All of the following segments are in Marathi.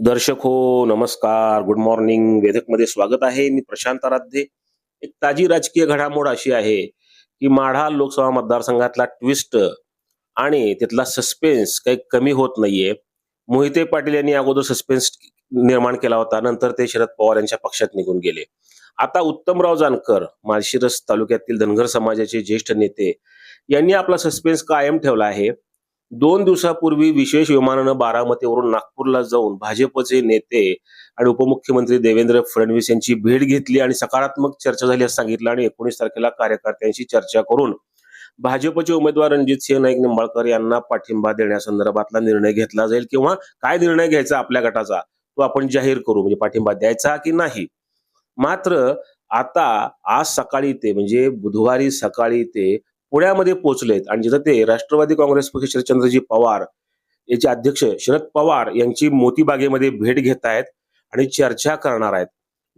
दर्शक हो नमस्कार. गुड मॉर्निंग वेदकमध्ये स्वागत आहे. मी प्रशांत आराध्ये. एक ताजी राजकीय घडामोड अशी आहे की माढा लोकसभा मतदारसंघातला ट्विस्ट आणि तिथला सस्पेन्स काही कमी होत नाहीये. मोहिते पाटील यांनी अगोदर सस्पेन्स निर्माण केला होता. नंतर ते शरद पवार यांच्या पक्षात निघून गेले. आता उत्तमराव जानकर माळशिरस तालुक्यातील धनगर समाजाचे ज्येष्ठ नेते यांनी आपला सस्पेन्स कायम ठेवला आहे. दोन दिवसापूर्वी विशेष विमानानं बारामतीवरून नागपूरला जाऊन भाजपचे नेते आणि उपमुख्यमंत्री देवेंद्र फडणवीस यांची भेट घेतली आणि सकारात्मक चर्चा झाली असं सांगितलं आणि एकोणीस तारखेला कार्यकर्त्यांशी चर्चा करून भाजपचे उमेदवार रणजित सिंह नाईक निंबाळकर यांना पाठिंबा देण्यासंदर्भातला निर्णय घेतला जाईल किंवा काय निर्णय घ्यायचा आपल्या गटाचा तो आपण जाहीर करू म्हणजे पाठिंबा द्यायचा की नाही? मात्र आता आज सकाळी ते म्हणजे बुधवारी सकाळी ते पुण्यामध्ये पोहोचलेत. आणि जिथं ते राष्ट्रवादी काँग्रेस पक्ष शरदचंद्रजी पवार याचे अध्यक्ष शरद पवार यांची मोतीबागेमध्ये भेट घेत आहेत आणि चर्चा करणार आहेत.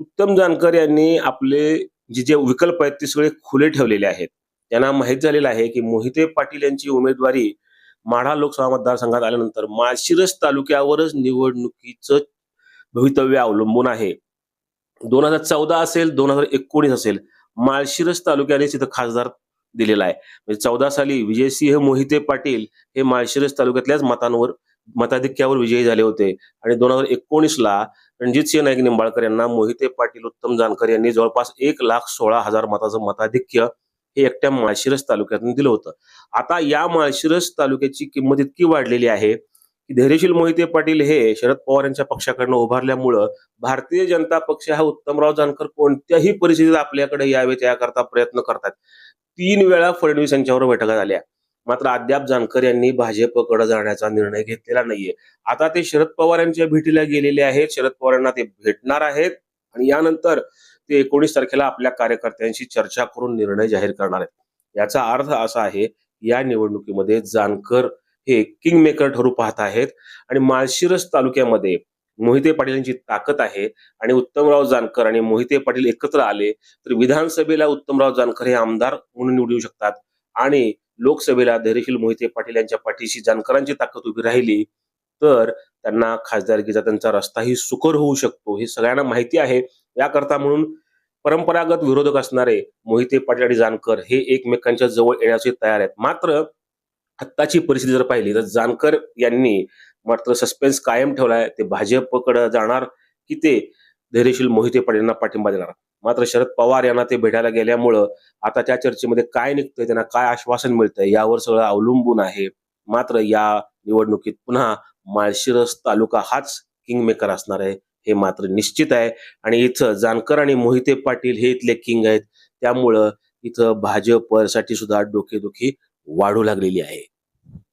उत्तम जानकर यांनी आपले जे जे विकल्प आहेत ते सगळे खुले ठेवलेले आहेत. त्यांना माहीत झालेलं आहे की मोहिते पाटील यांची उमेदवारी माढा लोकसभा मतदारसंघात आल्यानंतर माळशिरस तालुक्यावरच निवडणुकीचं भवितव्य अवलंबून आहे. दोन हजार चौदा असेल दोन हजार एकोणीस असेल माळशिरस तालुक्याने तिथं खासदार दिलेला आहे. म्हणजे चौदा साली विजयसिंह मोहिते पाटील हे माळशिरस तालुक्यातल्याच मतांवर मताधिक्यावर विजयी झाले होते. आणि दोन हजार एकोणीस ला रणजितसिंह नाईक निंबाळकर यांना मोहिते पाटील उत्तम जानकर यांनी जवळपास एक लाख सोळा हजार मताचं मताधिक्य हे एकट्या माळशिरस तालुक्यातून दिलं होतं. आता या माळशिरस तालुक्याची किंमत इतकी वाढलेली आहे की धैर्यशील मोहिते पाटील हे शरद पवार यांच्या पक्षाकडनं उभारल्यामुळं भारतीय जनता पक्ष हा उत्तमराव जानकर कोणत्याही परिस्थितीत आपल्याकडे यावे त्याकरता प्रयत्न करतात. तीन वेळा फडणवीस यांच्यावर बैठका झाल्या. मात्र अद्याप जानकर यांनी भाजपकडे जाण्याचा निर्णय घेतलेला नाहीये. आता ते शरद पवार यांच्या भेटीला गेलेले आहेत. शरद पवार यांना ते भेटणार आहेत. आणि यानंतर ते एकोणीस तारखेला आपल्या कार्यकर्त्यांशी चर्चा करून निर्णय जाहीर करणार आहेत. याचा अर्थ असा आहे या निवडणुकीमध्ये जानकर हे किंग मेकर ठरू पाहत आहेत. आणि माळशिरस तालुक्यामध्ये मोहिते पाटील यांची ताकद आहे आणि उत्तमराव जानकर आणि मोहिते पाटील एकत्र आले तर विधानसभेला उत्तमराव जानकर हे आमदार म्हणून निवडू शकतात. आणि लोकसभेला धैर्यशील मोहिते पाटील यांच्या पाठीशी जानकरांची ताकद उभी राहिली तर त्यांना खासदारकीचा त्यांचा रस्ताही सुकर होऊ शकतो. हे सगळ्यांना माहिती आहे. याकरता म्हणून परंपरागत विरोधक असणारे मोहिते पाटील आणि जानकर हे एकमेकांच्या जवळ येण्याचे तयार आहेत. मात्र आत्ताची परिस्थिती जर पाहिली तर जानकर यांनी मात्र सस्पेन्स कायम ठेवलाय. ते भाजपकडे जाणार की ते धैर्यशील मोहिते पाटील पाठिंबा देणार? मात्र शरद पवार यांना ते भेटायला गेल्यामुळं आता त्या चर्चेमध्ये काय निघतंय त्यांना काय आश्वासन मिळतंय यावर सगळं अवलंबून आहे. मात्र या निवडणुकीत पुन्हा माळशिरस तालुका हाच किंगमेकर असणार आहे हे मात्र निश्चित आहे. आणि इथं जानकर आणि मोहिते पाटील हे इथले किंग आहेत. त्यामुळं इथं भाजपसाठी सुद्धा डोकेदुखी वाढू लागलेली आहे.